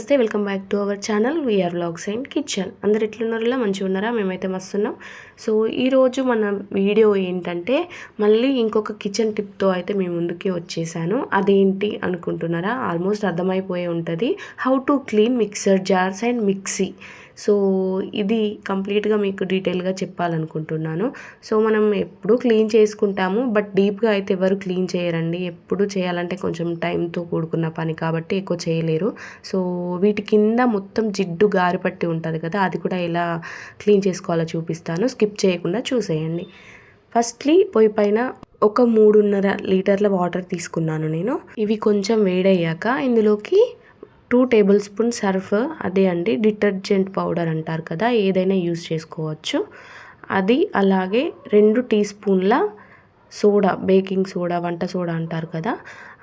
నమస్తే welcome back to our channel. VR vlogs and kitchen అందరు ఎట్లున్నారులా మంచిగా ఉన్నారా? మేమైతే మస్తున్నాం. సో ఈరోజు మన వీడియో ఏంటంటే మళ్ళీ ఇంకొక కిచెన్ టిప్తో అయితే మేము ముందుకి వచ్చేసాను. అదేంటి అనుకుంటున్నారా? ఆల్మోస్ట్ అర్థమైపోయి ఉంటుంది. How to clean mixer jars and mixie so ఇది కంప్లీట్గా మీకు డీటెయిల్గా చెప్పాలనుకుంటున్నాను. సో మనం ఎప్పుడు క్లీన్ చేసుకుంటాము. బట్ డీప్గా అయితే ఎవరు క్లీన్ చేయరండి. ఎప్పుడు చేయాలంటే కొంచెం టైంతో కూడుకున్న పని కాబట్టి ఎక్కువ చేయలేరు. సో వీటి కింద మొత్తం జిడ్డు గారిపట్టి ఉంటుంది కదా అది కూడా ఎలా క్లీన్ చేసుకోవాలో చూపిస్తాను. స్కిప్ చేయకుండా చూసేయండి. ఫస్ట్లీ పొయ్యి పైన ఒక మూడున్నర లీటర్ల వాటర్ తీసుకున్నాను నేను. ఇవి కొంచెం వేడయ్యాక ఇందులోకి టూ టేబుల్ స్పూన్ సర్ఫ్ అదే అండి డిటర్జెంట్ పౌడర్ అంటారు కదా ఏదైనా యూస్ చేసుకోవచ్చు. అది అలాగే రెండు టీ స్పూన్ల సోడా బేకింగ్ సోడా వంట సోడా అంటారు కదా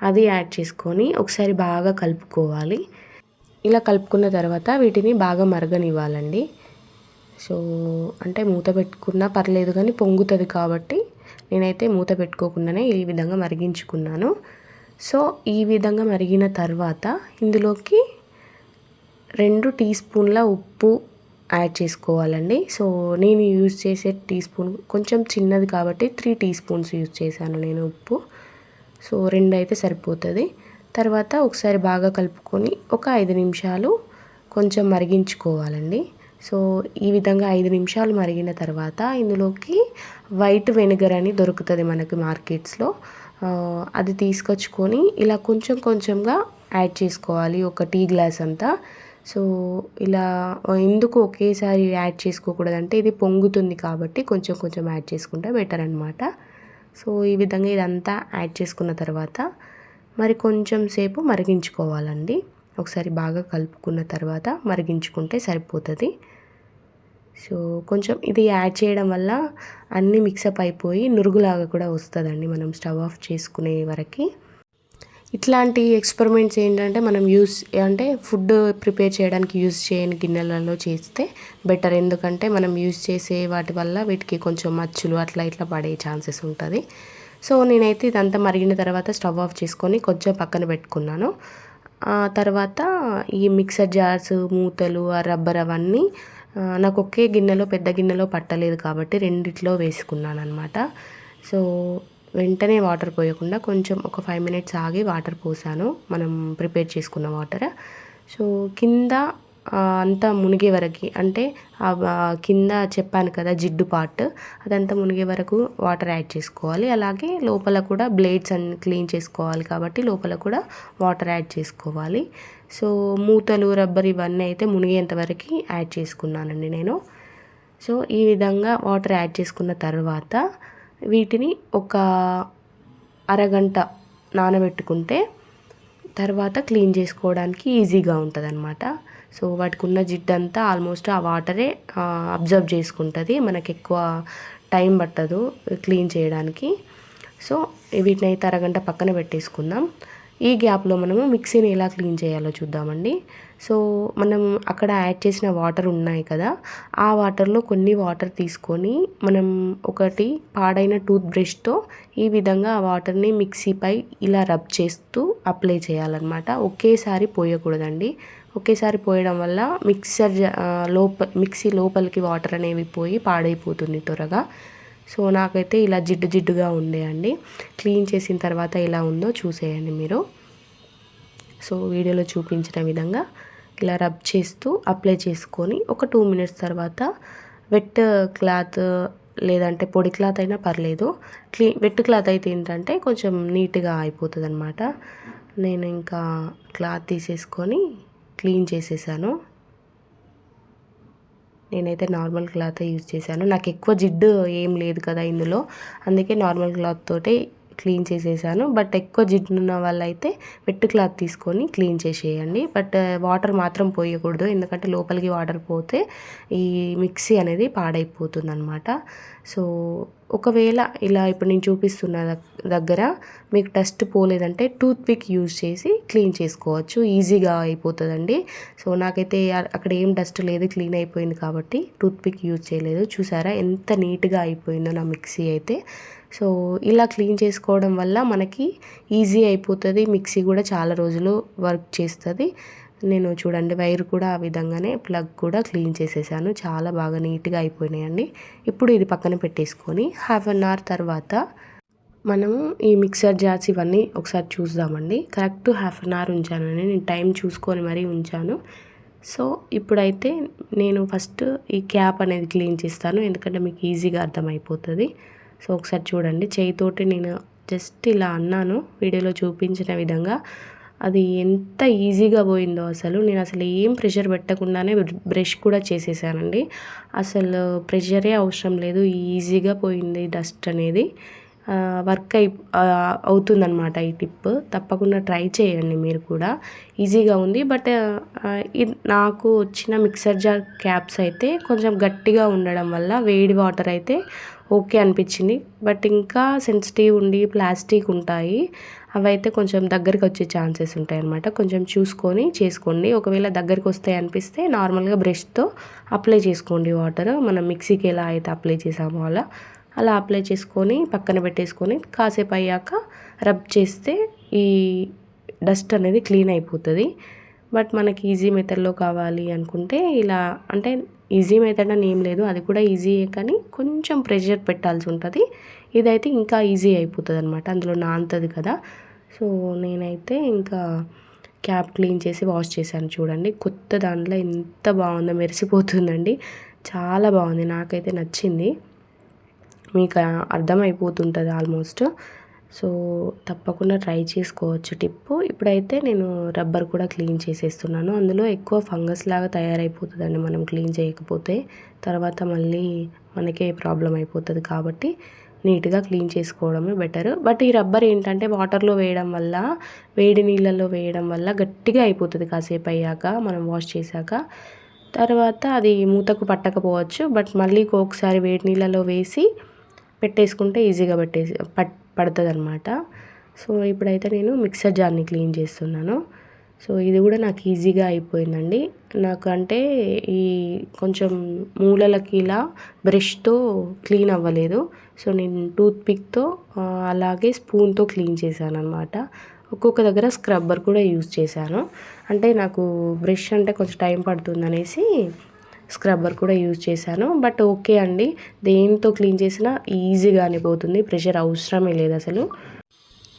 అది యాడ్ చేసుకొని ఒకసారి బాగా కలుపుకోవాలి. ఇలా కలుపుకున్న తర్వాత వీటిని బాగా మరగనివ్వాలండి. సో అంటే మూత పెట్టుకున్నా పర్లేదు కానీ పొంగుతుంది కాబట్టి నేనైతే మూత పెట్టుకోకుండానే ఈ విధంగా మరిగించుకున్నాను. సో ఈ విధంగా మరిగిన తర్వాత ఇందులోకి రెండు టీ స్పూన్ల ఉప్పు యాడ్ చేసుకోవాలండి. సో నేను యూజ్ చేసే టీ స్పూన్ కొంచెం చిన్నది కాబట్టి త్రీ టీ స్పూన్స్ యూజ్ చేశాను నేను ఉప్పు. సో రెండు అయితే సరిపోతుంది. తర్వాత ఒకసారి బాగా కలుపుకొని ఒక ఐదు నిమిషాలు కొంచెం మరిగించుకోవాలండి. సో ఈ విధంగా ఐదు నిమిషాలు మరిగిన తర్వాత ఇందులోకి వైట్ వెనిగర్ అని దొరుకుతుంది మనకి మార్కెట్స్లో. అది తీసుకొచ్చుకొని ఇలా కొంచెం కొంచెంగా యాడ్ చేసుకోవాలి ఒక టీ గ్లాస్ అంతా. సో ఇలా ఎందుకు ఒకేసారి యాడ్ చేసుకోకూడదంటే ఇది పొంగుతుంది కాబట్టి కొంచెం కొంచెం యాడ్ చేసుకుంటే బెటర్ అనమాట సో ఈ విధంగా ఇదంతా యాడ్ చేసుకున్న తర్వాత మరి కొంచెం సేపు మరిగించుకోవాలండి. ఒకసారి బాగా కలుపుకున్న తర్వాత మరిగించుకుంటే సరిపోతుంది. సో కొంచెం ఇది యాడ్ చేయడం వల్ల అన్నీ మిక్సప్ అయిపోయి నురుగులాగా కూడా వస్తుందండి మనం స్టవ్ ఆఫ్ చేసుకునే వరకు. ఇట్లాంటి ఎక్స్పెరిమెంట్స్ ఏంటంటే మనం యూస్ అంటే ఫుడ్ ప్రిపేర్ చేయడానికి యూస్ చేయని గిన్నెలలో చేస్తే బెటర్. ఎందుకంటే మనం యూస్ చేసే వాటి వల్ల వీటికి కొంచెం మచ్చులు అట్లా ఇట్లా పడే ఛాన్సెస్ ఉంటుంది. సో నేనైతే ఇదంతా మరిగిన తర్వాత స్టవ్ ఆఫ్ చేసుకొని కొంచెం పక్కన పెట్టుకున్నాను. ఆ తర్వాత ఈ మిక్సర్ జార్స్ మూతలు ఆ రబ్బర్ అవన్నీ నాకు ఒకే గిన్నెలో పెద్ద గిన్నెలో పట్టలేదు కాబట్టి రెండిట్లో వేసుకున్నాను అనమాట సో వెంటనే వాటర్ పోయకుండా కొంచెం ఒక ఫైవ్ మినిట్స్ ఆగి వాటర్ పోసాను. మనం ప్రిపేర్ చేసుకున్న వాటర్. సో కింద అంతా మునిగే వరకు అంటే కింద చెప్పాను కదా జిడ్డు పార్ట్ అదంతా మునిగే వరకు వాటర్ యాడ్ చేసుకోవాలి. అలాగే లోపల కూడా బ్లేడ్స్ అన్ని క్లీన్ చేసుకోవాలి కాబట్టి లోపల కూడా వాటర్ యాడ్ చేసుకోవాలి. సో మూతలు రబ్బర్ ఇవన్నీ అయితే మునిగేంత వరకు యాడ్ చేసుకున్నానండి నేను. సో ఈ విధంగా వాటర్ యాడ్ చేసుకున్న తర్వాత వీటిని ఒక అరగంట నానబెట్టుకుంటే తర్వాత క్లీన్ చేసుకోవడానికి ఈజీగా ఉంటుంది అనమాట సో వాటికి ఉన్న జిడ్డు అంతా ఆల్మోస్ట్ ఆ వాటరే అబ్జర్వ్ చేసుకుంటుంది. మనకు ఎక్కువ టైం పట్టదు క్లీన్ చేయడానికి. సో వీటిని అయితే అరగంట పక్కన పెట్టేసుకుందాం. ఈ గ్యాప్లో మనము మిక్సీని ఎలా క్లీన్ చేయాలో చూద్దామండి. సో మనం అక్కడ యాడ్ చేసిన వాటర్ ఉన్నాయి కదా ఆ వాటర్లో కొన్ని వాటర్ తీసుకొని మనం ఒకటి పాడైన టూత్ బ్రష్తో ఈ విధంగా ఆ వాటర్ని మిక్సీపై ఇలా రబ్ చేస్తూ అప్లై చేయాలన్నమాట. ఒకేసారి పోయకూడదండి. ఒకేసారి పోయడం వల్ల మిక్సర్ లోప మిక్సీ లోపలికి వాటర్ అనేవి పోయి పాడైపోతుంది త్వరగా. సో నాకైతే ఇలా జిడ్డు జిడ్డుగా ఉండే అండి. క్లీన్ చేసిన తర్వాత ఎలా ఉందో చూసేయండి మీరు. సో వీడియోలో చూపించిన విధంగా ఇలా రబ్ చేస్తూ అప్లై చేసుకొని ఒక టూ మినిట్స్ తర్వాత వెట్ క్లాత్ లేదంటే పొడి క్లాత్ అయినా పర్లేదు. క్లీ వెట్ క్లాత్ అయితే ఏంటంటే కొంచెం నీట్గా అయిపోతుంది అనమాట నేను ఇంకా క్లాత్ తీసేసుకొని క్లీన్ చేసేసాను. నేనైతే నార్మల్ క్లాత్ యూజ్ చేశాను. నాకు ఎక్కువ జిడ్డు ఏం లేదు కదా ఇందులో. అందుకే నార్మల్ క్లాత్ తోటే క్లీన్ చేసేసాను. బట్ ఎక్కువ జిడ్డున్న వాళ్ళైతే వెట్ క్లాత్ తీసుకొని క్లీన్ చేసేయండి. బట్ వాటర్ మాత్రం పోయకూడదు. ఎందుకంటే లోపలికి వాటర్ పోతే ఈ మిక్సీ అనేది పాడైపోతుంది అనమాట సో ఒకవేళ ఇలా ఇప్పుడు నేను చూపిస్తున్న దగ్గర మీకు డస్ట్ పోలేదంటే టూత్ పిక్ యూజ్ చేసి క్లీన్ చేసుకోవచ్చు. ఈజీగా అయిపోతుందండి. సో నాకైతే అక్కడ ఏం డస్ట్ లేదు క్లీన్ అయిపోయింది కాబట్టి టూత్ పిక్ యూజ్ చేయలేదు. చూసారా? ఎంత నీట్గా అయిపోయిందో నా మిక్సీ అయితే. సో ఇలా క్లీన్ చేసుకోవడం వల్ల మనకి ఈజీ అయిపోతుంది. మిక్సీ కూడా చాలా రోజులు వర్క్ చేస్తుంది. నేను చూడండి వైర్ కూడా ఆ విధంగానే ప్లగ్ కూడా క్లీన్ చేసేసాను. చాలా బాగా నీట్గా అయిపోయినాయండి. ఇప్పుడు ఇది పక్కన పెట్టేసుకొని హాఫ్ అన్ అవర్ తర్వాత మనము ఈ మిక్సర్ జార్స్ ఇవన్నీ ఒకసారి చూద్దామండి. కరెక్ట్ హాఫ్ అన్ అవర్ ఉంచానండి. నేను టైం చూసుకొని మరీ ఉంచాను. సో ఇప్పుడైతే నేను ఫస్ట్ ఈ క్యాప్ అనేది క్లీన్ చేస్తాను. ఎందుకంటే మీకు ఈజీగా అర్థమైపోతుంది. సో ఒకసారి చూడండి. చేయితోటి నేను జస్ట్ ఇలా అన్నాను. వీడియోలో చూపించిన విధంగా. అది ఎంత ఈజీగా పోయిందో అసలు. నేను అసలు ఏం ప్రెషర్ పెట్టకుండానే బ్రష్ కూడా చేసేసానండి. అసలు ప్రెషరే అవసరం లేదు. ఈజీగా పోయింది డస్ట్ అనేది. వర్క్ అయి అవుతుందన్నమాట ఈ టిప్. తప్పకుండా ట్రై చేయండి మీరు కూడా. ఈజీగా ఉంది బట్ నాకు వచ్చిన మిక్సర్ జార్ క్యాప్స్ అయితే కొంచెం గట్టిగా ఉండడం వల్ల వేడి వాటర్ అయితే ఓకే అనిపించింది. బట్ ఇంకా సెన్సిటివ్ ఉండి ప్లాస్టిక్ ఉంటాయి. అవైతే కొంచెం దగ్గరికి వచ్చే ఛాన్సెస్ ఉంటాయి అనమాట కొంచెం చూసుకొని చేసుకోండి. ఒకవేళ దగ్గరికి వస్తాయి అనిపిస్తే నార్మల్గా బ్రష్తో అప్లై చేసుకోండి వాటర్. మనం మిక్సీకి ఎలా అయితే అప్లై చేసామో అలా. అలా అప్లై చేసుకొని పక్కన పెట్టేసుకొని కాసేపు అయ్యాక రబ్ చేస్తే ఈ డస్ట్ అనేది క్లీన్ అయిపోతుంది. బట్ మనకి ఈజీ మెథడ్లో కావాలి అనుకుంటే ఇలా అంటే ఈజీ మెథడ్ అని ఏం లేదు అది కూడా ఈజీయే కానీ కొంచెం ప్రెషర్ పెట్టాల్సి ఉంటుంది. ఇదైతే ఇంకా ఈజీ అయిపోతుంది అనమాట అందులో నానుతుంది కదా. సో నేనైతే ఇంకా క్యాప్ క్లీన్ చేసి వాష్ చేశాను చూడండి. కొత్త దాంట్లో ఎంత బాగుందో మెరిసిపోతుందండి. చాలా బాగుంది నాకైతే నచ్చింది. మీకు అర్థమైపోతుంటుంది ఆల్మోస్ట్ సో తప్పకుండా ట్రై చేసుకోవచ్చు టిప్పు ఇప్పుడైతే నేను రబ్బర్ కూడా క్లీన్ చేసేస్తున్నాను. అందులో ఎక్కువ ఫంగస్ లాగా తయారైపోతుందండి మనం క్లీన్ చేయకపోతే. తర్వాత మళ్ళీ మనకే ప్రాబ్లం అయిపోతుంది కాబట్టి నీట్గా క్లీన్ చేసుకోవడమే బెటర్ బట్ ఈ రబ్బర్ ఏంటంటే వాటర్లో వేయడం వల్ల వేడి నీళ్ళల్లో వేయడం వల్ల గట్టిగా అయిపోతుంది కాసేపు అయ్యాక మనం వాష్ చేశాక. తర్వాత అది మూతకు పట్టకపోవచ్చు. బట్ మళ్ళీ ఒకసారి వేడి నీళ్ళలో వేసి పెట్టేసుకుంటే ఈజీగా పెట్టేసి పట్ పడుతుంది అనమాట సో ఇప్పుడైతే నేను మిక్సర్ జార్ని క్లీన్ చేస్తున్నాను. సో ఇది కూడా నాకు ఈజీగా అయిపోయిందండి. నాకు అంటే ఈ కొంచెం మూలలకి ఇలా బ్రష్తో క్లీన్ అవ్వలేదు. సో నేను టూత్ పిక్తో అలాగే స్పూన్తో క్లీన్ చేశాను అనమాట ఒక్కొక్క దగ్గర స్క్రబ్బర్ కూడా యూజ్ చేశాను. అంటే నాకు బ్రష్ అంటే కొంచెం టైం పడుతుంది అనేసి స్క్రబ్బర్ కూడా యూజ్ చేశాను. బట్ ఓకే అండి. దేంతో క్లీన్ చేసినా ఈజీగానే పోతుంది ప్రెషర్ అవసరమే లేదు అసలు.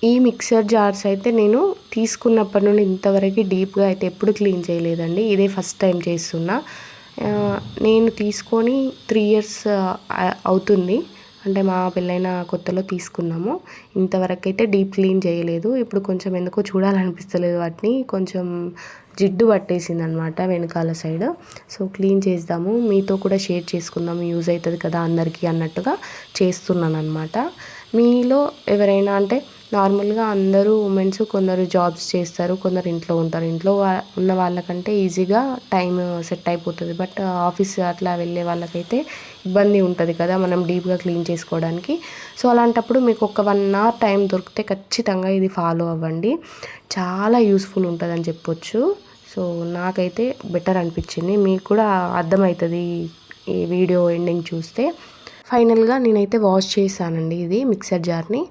ఈ మిక్సర్ జార్స్ అయితే నేను తీసుకున్నప్పటి నుండి ఇంతవరకు డీప్గా అయితే ఎప్పుడు క్లీన్ చేయలేదండి. ఇదే ఫస్ట్ టైం చేస్తున్నా. నేను తీసుకొని త్రీ ఇయర్స్ అవుతుంది. అంటే మా పెళ్ళైన కొత్తలో తీసుకున్నాము. ఇంతవరకు అయితే డీప్ క్లీన్ చేయలేదు. ఇప్పుడు కొంచెం ఎందుకో చూడాలనిపిస్తలేదు వాటిని. కొంచెం జిడ్డు పట్టేసింది అనమాట వెనకాల సైడ్. సో క్లీన్ చేద్దాము. మీతో కూడా షేర్ చేసుకుందాము. యూజ్ అవుతుంది కదా అందరికీ అన్నట్టుగా చేస్తున్నాను అనమాట మీలో ఎవరైనా అంటే నార్మల్గా అందరూ ఉమెన్స్ కొందరు జాబ్స్ చేస్తారు కొందరు ఇంట్లో ఉంటారు. ఇంట్లో ఉన్న వాళ్ళకంటే ఈజీగా టైం సెట్ అయిపోతుంది. బట్ ఆఫీస్ అట్లా వెళ్ళే వాళ్ళకైతే ఇబ్బంది ఉంటుంది కదా మనం డీప్గా క్లీన్ చేసుకోవడానికి. సో అలాంటప్పుడు మీకు ఒక వన్ అవర్ టైం దొరికితే ఖచ్చితంగా ఇది ఫాలో అవ్వండి. చాలా యూస్ఫుల్ ఉంటుందని చెప్పొచ్చు. సో నాకైతే బెటర్ అనిపించింది. మీకు కూడా అర్థమవుతుంది ఈ వీడియో ఎండింగ్ చూస్తే. ఫైనల్గా నేనైతే వాష్ చేశానండి ఇది మిక్సర్ జార్ని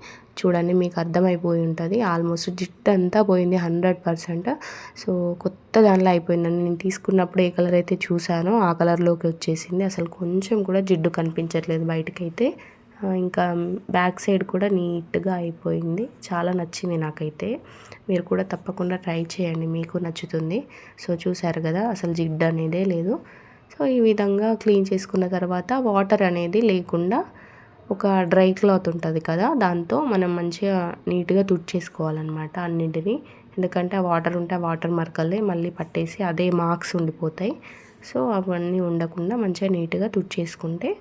చూడండి మీకు అర్థమైపోయి ఉంటుంది. ఆల్మోస్ట్ జిట్ అంతా పోయింది హండ్రెడ్ పర్సెంట్ సో కొత్త దానిలో అయిపోయిందండి. నేను తీసుకున్నప్పుడు ఏ కలర్ అయితే చూసానో ఆ కలర్లోకి వచ్చేసింది. అసలు కొంచెం కూడా జిడ్డు కనిపించట్లేదు బయటకైతే. ఇంకా బ్యాక్ సైడ్ కూడా నీట్గా అయిపోయింది. చాలా నచ్చింది నాకైతే. మీరు కూడా తప్పకుండా ట్రై చేయండి మీకు నచ్చుతుంది. సో చూసారు కదా అసలు జిడ్డు అనేదే లేదు. సో ఈ విధంగా క్లీన్ చేసుకున్న తర్వాత వాటర్ అనేది లేకుండా ఒక డ్రై క్లాత్ ఉంటుంది కదా దాంతో మనం మంచిగా నీట్గా తుడిచేసుకోవాలన్నమాట అన్నింటినీ. ఎందుకంటే ఆ వాటర్ ఉంటే ఆ వాటర్ మరకలే మళ్ళీ పట్టేసి అదే మార్క్స్ ఉండిపోతాయి. సో అవన్నీ ఉండకుండా మంచిగా నీట్గా తుడిచేసుకుంటే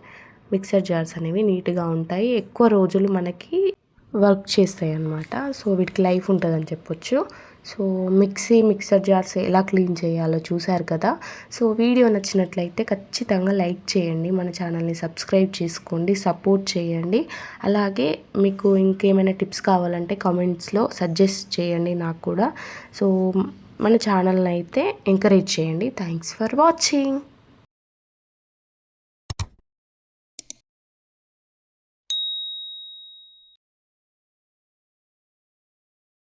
మిక్సర్ జార్స్ అనేవి నీట్గా ఉంటాయి. ఎక్కువ రోజులు మనకి వర్క్ చేస్తాయి అన్నమాట. సో వీటికి లైఫ్ ఉంటుందని చెప్పొచ్చు. సో మిక్సీ మిక్సర్ జార్స్ ఎలా క్లీన్ చేయాలో చూశారు కదా. సో వీడియో నచ్చినట్లయితే ఖచ్చితంగా లైక్ చేయండి. మన ఛానల్ని సబ్స్క్రైబ్ చేసుకోండి. సపోర్ట్ చేయండి. అలాగే మీకు ఇంకేమైనా టిప్స్ కావాలంటే కామెంట్స్లో సజెస్ట్ చేయండి నాకు కూడా. సో మన ఛానల్ని అయితే ఎంకరేజ్ చేయండి. Thanks for watching.